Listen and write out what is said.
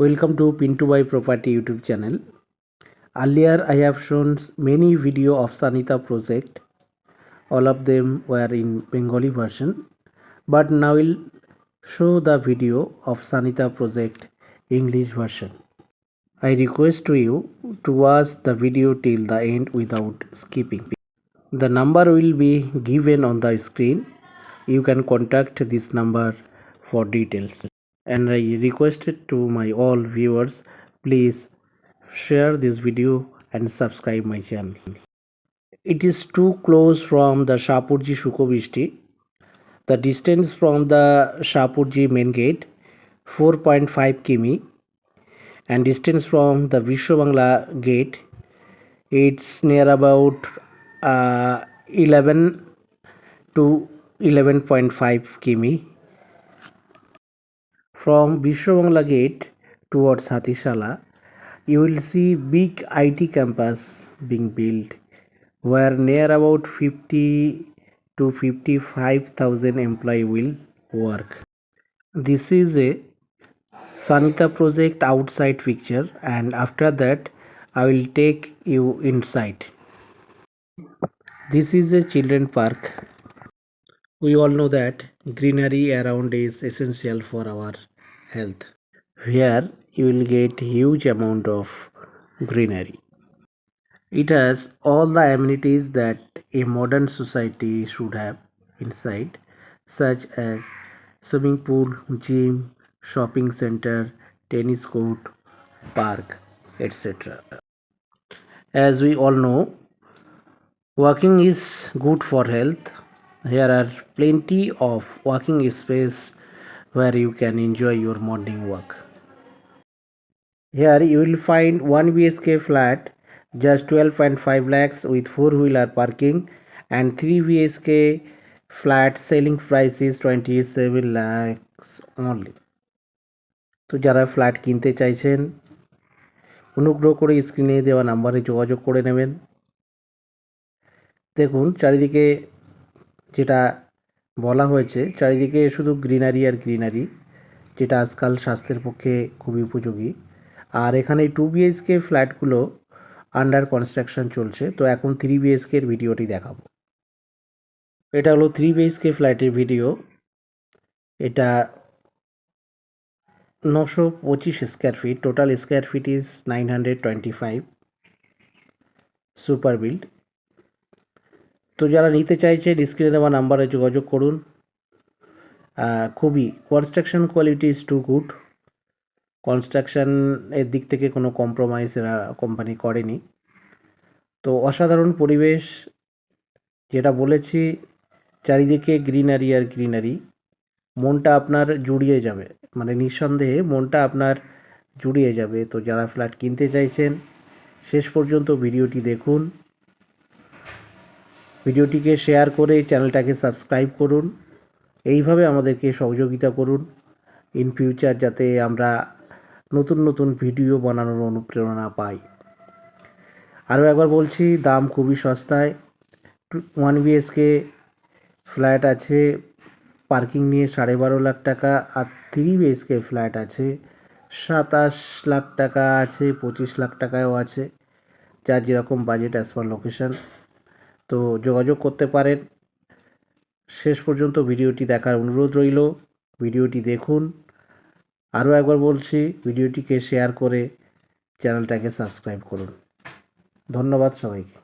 Welcome to Pintu by Property YouTube channel. Earlier I have shown many video of Sanita project. All of them were in Bengali version. But now we'll show the video of Sanita project English version. I request to you to watch the video till the end without skipping. The number will be given on the screen. You can contact this number for details. And I requested to my all viewers, please share this video and subscribe my channel. It is too close from the Shapurji Shukobishti. The distance from the Shapurji main gate 4.5 km and distance from the Vishwabangla gate it's near about uh, 11 to 11.5 km from Vishwabangla gate towards Hatishala you will see big IT campus being built where near about 50 to 55,000 employee will work. This is a Sanita project outside picture and after that I will take you inside. This is a children park. We all know that greenery around is essential for our health. Here you will get huge amount of greenery. It has all the amenities that a modern society should have inside, such as swimming pool, gym, shopping center, tennis court, park, etc. As we all know, walking is good for health. Here are plenty of walking space where you can enjoy your morning walk. Here you will find 1 BHK flat just 12.5 lakhs with 4 wheeler parking and 3 BHK flat selling price is 27 lakhs only. তো যারা flat কিনতে চাইছেন অনুগ্রহ করে স্ক্রিনে দেওয়া নাম্বারে যোগাযোগ করে নেবেন দেখুন চারিদিকে যেটা বলা হয়েছে, চারিদিকে শুধু গ্রিনারি আর গ্রিনারি, যেটা আজকাল স্বাস্থ্যের পক্ষে খুবই উপযোগী। আর এখানে টু বিএইচকে ফ্ল্যাটগুলো আন্ডার কনস্ট্রাকশন চলছে, তো এখন থ্রি বিএইচকের ভিডিওটি দেখাবো। এটা হলো থ্রি বিএইচকে ফ্ল্যাটের ভিডিও। এটা নশো পঁচিশ square feet total square feet is nine hundred twenty five super build তো যারা নিতে চাইছেন স্ক্রিনে দেওয়া নাম্বারে যোগাযোগ করুন। খুবই construction quality is too good construction এর দিক থেকে কোনো কম্প্রোমাইজ এরা কোম্পানি করেনি। তো অসাধারণ পরিবেশ, যেটা বলেছি, চারিদিকে গ্রিনারি আর গ্রিনারি মনটা আপনার জুড়িয়ে যাবে মানে নিঃসন্দেহে মনটা আপনার জুড়িয়ে যাবে। তো যারা ফ্ল্যাট কিনতে চাইছেন, শেষ পর্যন্ত ভিডিওটি দেখুন। ভিডিওটিকে শেয়ার করে চ্যানেলটাকে সাবস্ক্রাইব করুন। এইভাবে আমাদেরকে সহযোগিতা করুন। ইন ফিউচার যাতে আমরা নতুন নতুন ভিডিও বানানোর অনুপ্রেরণা পাই। আরও একবার বলছি, দাম খুবই সস্তায়। ওয়ান বিএসকে ফ্ল্যাট আছে, পার্কিং নিয়ে সাড়ে বারো লাখ টাকা আর থ্রি বিএসকে ফ্ল্যাট আছে, সাতাশ লাখ টাকা আছে, পঁচিশ লাখ টাকায়ও আছে, যার যেরকম বাজেট অ্যাজ পার লোকেশন তো যোগাযোগ করতে পারেন। শেষ পর্যন্ত ভিডিওটি দেখার অনুরোধ রইল। ভিডিওটি দেখুন। আরও একবার বলছি, ভিডিওটিকে শেয়ার করে চ্যানেলটাকে সাবস্ক্রাইব করুন। ধন্যবাদ সবাইকে।